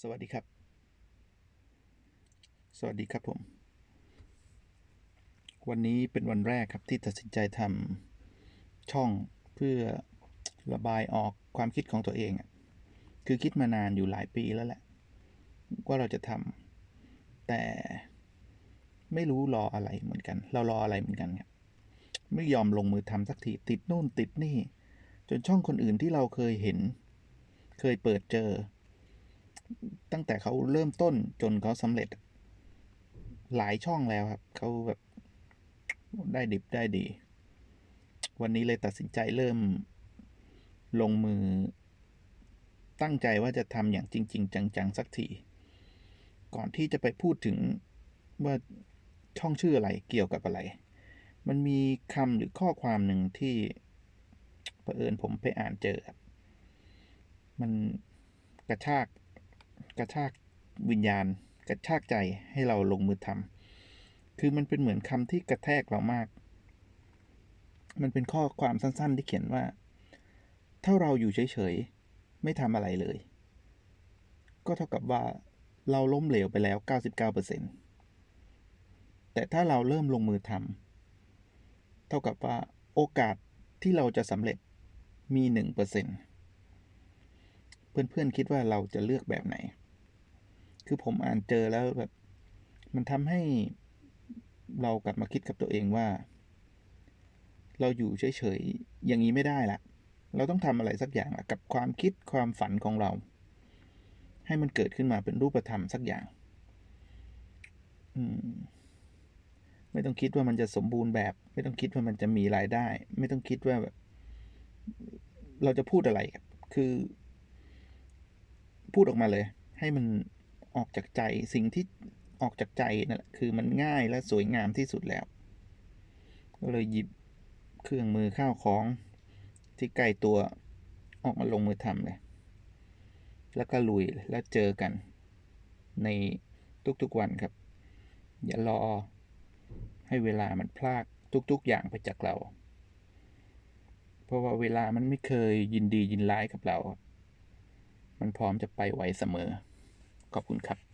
สวัสดีครับ สวัสดีครับผม วันนี้เป็นวันแรกครับที่ตัดสินใจทำช่องเพื่อระบายออกความคิดของตัวเองคือคิดมานานอยู่หลายปีแล้วแหละ ว่าเราจะทำแต่ไม่รู้รออะไรเหมือนกัน เรารออะไรเหมือนกันครับไม่ยอมลงมือทำสักทีติดนู่นติดนี่ จนช่องคนอื่นที่เราเคยเห็น เคยเปิดเจอ ตั้งแต่เขาเริ่มต้นจนเขาสำเร็จ หลายช่องแล้วครับ เขาแบบได้ดิบได้ดี วันนี้เลยตัดสินใจเริ่มลงมือ ตั้งใจว่าจะทำอย่างจริง ๆ จัง ๆ สักที ก่อนที่จะไปพูดถึงว่าช่องชื่ออะไรเกี่ยวกับอะไร มันมีคำหรือข้อความหนึ่งที่เผอิญผมไปอ่านเจอครับมันกระชาก กระชากวิญญาณ กระชากใจให้เราลงมือทำคือมันเป็นเหมือนคำที่กระแทกเรามาก มันเป็นข้อความสั้น ๆ ที่เขียนว่า ถ้าเราอยู่เฉยๆ ไม่ทำอะไรเลย ก็เท่ากับว่าเราล้มเหลวไปแล้ว 99%แต่ถ้าเราเริ่มลงมือทำเท่ากับว่าโอกาสที่เราจะสำเร็จมี 1%เพื่อนๆคิดว่าเราจะเลือกแบบไหน คือผมอ่านเจอแล้วแบบ มันทำให้เรากลับมาคิดกับตัวเองว่า เราอยู่เฉยๆอย่างนี้ไม่ได้ละเราต้องทำอะไรสักอย่างละกับความคิดความฝันของเรา ให้มันเกิดขึ้นมาเป็นรูปธรรมสักอย่าง อืมไม่ต้องคิดว่ามันจะสมบูรณ์แบบ ไม่ต้องคิดว่ามันจะมีรายได้ ไม่ต้องคิดว่าแบบเราจะพูดอะไรครับ คือ พูดออกมาเลย ให้มัน ออกจากใจสิ่งที่ออกจากใจนั่นแหละคือมันง่ายและสวยงามที่สุดแล้ว ก็เลยหยิบเครื่องมือข้าวของที่ใกล้ตัวออกมาลงมือทำเลย แล้วก็ลุยแล้วเจอกัน ในทุกๆวันครับ อย่ารอให้เวลามันพลากทุกๆอย่างไปจากเรา เพราะว่าเวลามันไม่เคยยินดียินร้ายกับเรา มันพร้อมจะไปไวเสมอ ขอบคุณครับ